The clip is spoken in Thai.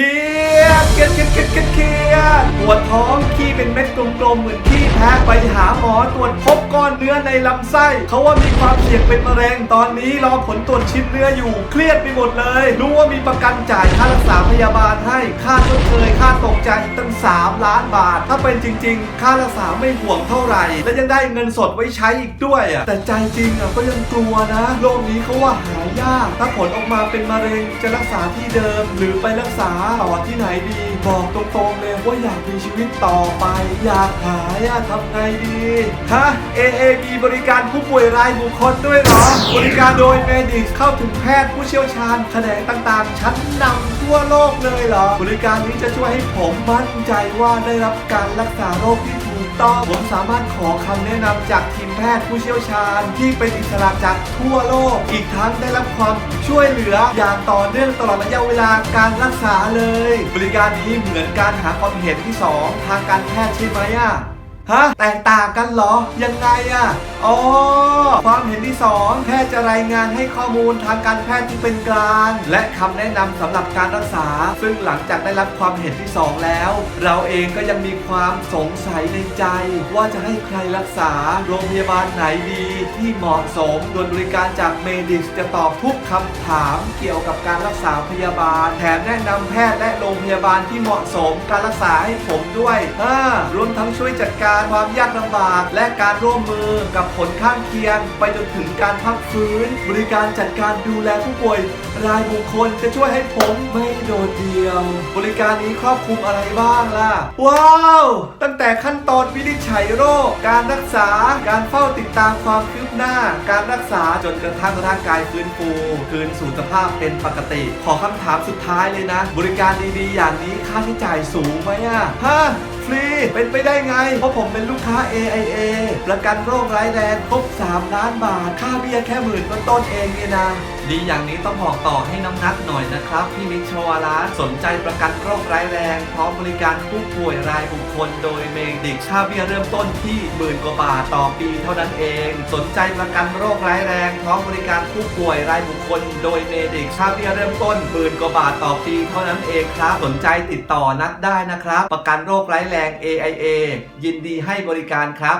เครียดเครียดเครียดเครียดเครียดปวดท้อง เป็นเม็ดกลมๆเหมือนขี้แพ้ไปหาหมอตรวจพบก้อนเนื้อในลำไส้เขาว่ามีความเสี่ยงเป็นมะเร็งตอนนี้รอผลตรวจชิ้นเนื้ออยู่ เครียดไปหมดเลย รู้ว่ามีประกันจ่ายค่ารักษาพยาบาลให้ค่าชดเชยค่าตกใจอีกตั้ง 3 ล้านบาท ถ้าเป็นจริง ๆ ค่ารักษาไม่ห่วงเท่าไหร่ และยังได้เงินสดไว้ใช้อีกด้วยอะแต่ใจจริงอะก็ยังกลัวนะโรคนี้เขาว่าหายาก ถ้าผลออกมาเป็นมะเร็งจะรักษาที่เดิม หรือไปรักษาต่อที่ไหนดี บอกตรงๆเลยว่าอยากมีชีวิตต่อไปอยากหายอะทำไงดีฮะ AA มีบริการผู้ป่วยรายบุคคลด้วยเหรอ บริการโดยเมดิกเข้าถึงแพทย์ผู้เชี่ยวชาญแขนงต่างๆ ชั้นนำทั่วโลกเลยเหรอ บริการนี้จะช่วยให้ผมมั่นใจว่าได้รับการรักษาโรคที่ ถูกต้อง ผมสามารถขอคำแนะนำจากทีมแพทย์ผู้เชี่ยวชาญ ที่เป็นอิสระจากทั่วโลก อีกทั้งได้รับความช่วยเหลืออย่างต่อเนื่องตลอดระยะเวลาการรักษาเลย บริการนี้เหมือนการหาความเห็นที่สองทางการแพทย์ใช่ไหมอะฮะแตกต่างกันเหรอยังไงอะอ๋อ ความเห็นที่ 2 แพทย์จะรายงานให้ข้อมูลทางการแพทย์ที่เป็นกลาง และคำแนะนำสำหรับการรักษา ซึ่งหลังจากได้รับความเห็นที่ 2 แล้ว เราเองก็ยังมีความสงสัยในใจ ว่าจะให้ใครรักษาโรงพยาบาลไหนดีที่เหมาะสมโดยบริการจากเมดิสจะตอบทุกคำถามเกี่ยวกับการรักษาพยาบาล แถมแนะนำแพทย์และโรงพยาบาลที่เหมาะสมการรักษาให้ผมด้วยรวมทั้งช่วยจัดการความยากลำบาก และการร่วมมือกับผลข้างเคียงไปจนถึงการพักฟื้น บริการจัดการดูแลผู้ป่วย รายบุคคลจะช่วยให้ผมไม่โดดเดี่ยว บริการนี้ครอบคลุมอะไรบ้างล่ะ ว้าว ตั้งแต่ขั้นตอนวินิจฉัยโรค การรักษา การเฝ้าติดตามความคืบหน้า การรักษาจนกระทั่งร่างกายฟื้นฟูคืนสู่สภาพเป็นปกติ ขอคำถามสุดท้ายเลยนะ บริการดีๆ อย่างนี้ค่าใช้จ่ายสูงไหมอะฮะ ฟรี เป็นไปได้ไง เพราะผมเป็นลูกค้า AIA ประกันโรคร้ายแรงครบ3ล้านบาท ค่าเบี้ยแค่หมื่นต้นๆเองเนี่ยนะดีอย่างนี้ต้องบอกต่อให้น้องนัดหน่อยนะครับพี่มิกชวาลาสนใจประกันโรคร้ายแรง พร้อมบริการผู้ป่วยรายบุคคลโดยเมดิกค่าเบี้ยเริ่มต้นที่หมื่นกว่าบาทต่อปีเท่านั้นเอง สนใจประกันโรคร้ายแรง พร้อมบริการผู้ป่วยรายบุคคล โดยเมดิกค่าเบี้ยเริ่มต้นหมื่นกว่าบาทต่อปีเท่านั้นเองครับ สนใจติดต่อนัดได้นะครับ ประกันโรคร้ายแรง AIA ยินดีให้บริการครับ